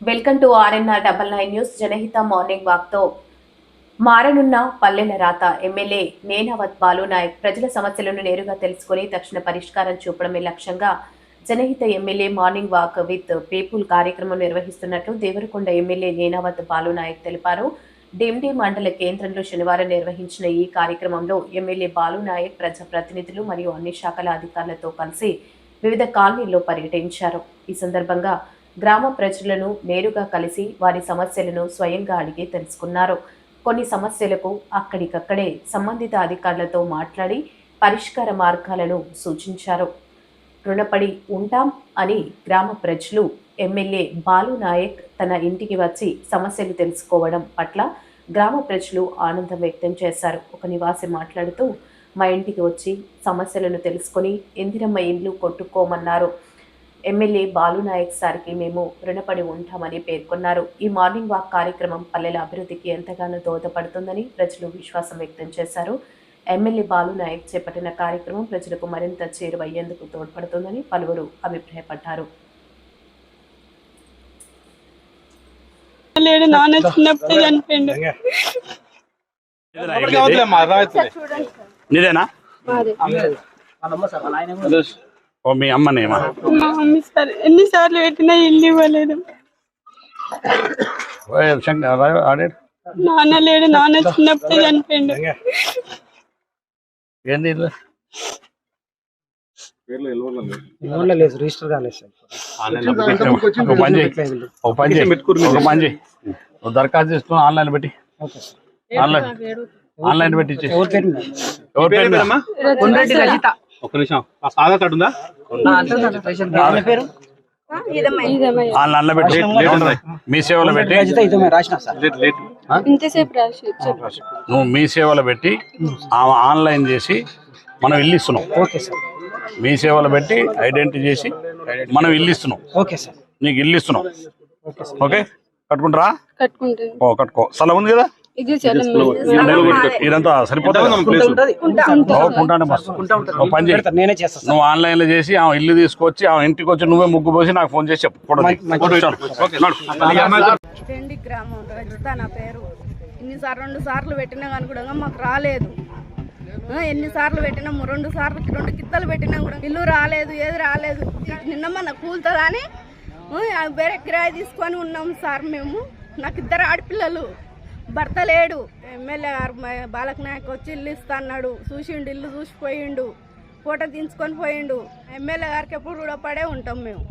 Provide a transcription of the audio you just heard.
Welcome to RNR double nine news. జనహిత morning వాక్తో. మారనున్న పల్లెల రాత ఎమ్మెల్యే నేనావత్ బాలు నాయక్ ప్రజల సమస్యలను నేరుగా తెలుసుకుని తక్షణ పరిష్కారం చూపడమే లక్ష్యంగా జనహిత MLA morning walk with people కార్యక్రమం నిర్వహిస్తున్నట్లు దేవరకొండ ఎమ్మెల్యే నేనావత్ బాలు నాయక్ తెలిపారు. డిమ్డి మండల కేంద్రంలో శనివారం నిర్వహించిన ఈ కార్యక్రమంలో ఎమ్మెల్యే బాలు నాయక్ ప్రజాప్రతినిధులు మరియు అన్ని శాఖల అధికారులతో కలిసి వివిధ కాలనీల్లో పర్యటించారు. ఈ సందర్భంగా గ్రామ ప్రజలను నేరుగా కలిసి వారి సమస్యలను స్వయంగా అడిగి తెలుసుకున్నారు. కొన్ని సమస్యలకు అక్కడికక్కడే సంబంధిత అధికారులతో మాట్లాడి పరిష్కార మార్గాలను సూచించారు. రుణపడి ఉంటాం అని గ్రామ ప్రజలు ఎమ్మెల్యే బాలు నాయక్ తన ఇంటికి వచ్చి సమస్యలు తెలుసుకోవడం పట్ల గ్రామ ప్రజలు ఆనందం వ్యక్తం చేశారు. ఒక నివాసి మాట్లాడుతూ మా ఇంటికి వచ్చి సమస్యలను తెలుసుకొని ఇందిరమ్మ ఇండ్లు కొట్టుకోమన్నారు. ఎమ్మెల్యే బాలు నాయక్ సార్కి మేము రుణపడి ఉంటామని పేర్కొన్నారు. ఈ మార్నింగ్ వాక్ కార్యక్రమం పల్లెల అభివృద్ధికి ఎంతగానో దోహదపడుతుందని ప్రజలు విశ్వాసం వ్యక్తం చేశారు. ఎమ్మెల్యే బాలు నాయక్ చేపట్టిన కార్యక్రమం ప్రజలకు మరింత చేరువయ్యేందుకు తోడ్పడుతుందని పలువురు అభిప్రాయపడ్డారు. లేడు నాన్న చిన్నప్పుడు చనిపోయిండు. నీదేనా ఓ మీ అమ్మనేమా? ఎన్నిసార్లు పెట్టినా ఇల్లు ఇవ్వలేదు. నాన్న లేడు. నాన్న చిన్నప్పుడు చనిపోయిండు. ఏంది రిజిస్టర్ నువ్వు దరఖాస్తు చేసుకుని ఆన్లైన్ పెట్టి. ఆన్లైన్. ఆన్లైన్ పెట్టి. ఎవరి పేరు ఒక్క నిమిషం. ఆ ఆధార్ కార్డు ఉందా? ఆమె పేరు? పెట్టి మీ సేవలో పెట్టి. Late late. నువ్వు మీ సేవలో పెట్టి ఆమె ఆన్లైన్ చేసి మనం ఇల్లు ఇస్తున్నాం ఓకే సార్. మీ సేవలో పెట్టి ఐడెంటిటీ చేసి మనం ఇల్లు ఇస్తున్నాం ఓకే సార్. నీకు ఇల్లు ఇస్తున్నాం ఓకే? కట్టుకుంటారా? ఓ కట్టుకో. స్థలం ఉంది కదా? ఇది ఇదంతా సరిపోతుంది నేనే చేస్తాను నువ్వు ఆన్లైన్లో చేసి ఆమె ఇల్లు తీసుకొచ్చి ఆమె ఇంటికి వచ్చి నువ్వే ముగ్గు పోసి నాకు ఫోన్ చేసి చెప్పు. గ్రామం? రజిత నా పేరు? ఇన్నిసార్లు రెండు సార్లు పెట్టినా కానీ కూడా మాకు రాలేదు. ఆ, ఎన్నిసార్లు పెట్టినాము రెండు సార్లు రెండు కిత్తలు పెట్టినా కూడా ఇల్లు రాలేదు ఏది రాలేదు. నిన్న మన కూలుతుందని ఆ, వేరే కిరాయి తీసుకొని ఉన్నాం సార్ మేము. నాకు ఇద్దరు ఆడపిల్లలు. భర్త లేడు. ఎమ్మెల్యే గారు బాలకనాయక్ బాలక నాయక్ వచ్చి ఇల్లు ఇస్తా అన్నాడు. చూసిండు ఇల్లు చూసిపోయిండు. ఫోటో దించుకొని పోయిండు. ఎమ్మెల్యే గారికి ఎప్పుడు కూడా పడే ఉంటాం మేము.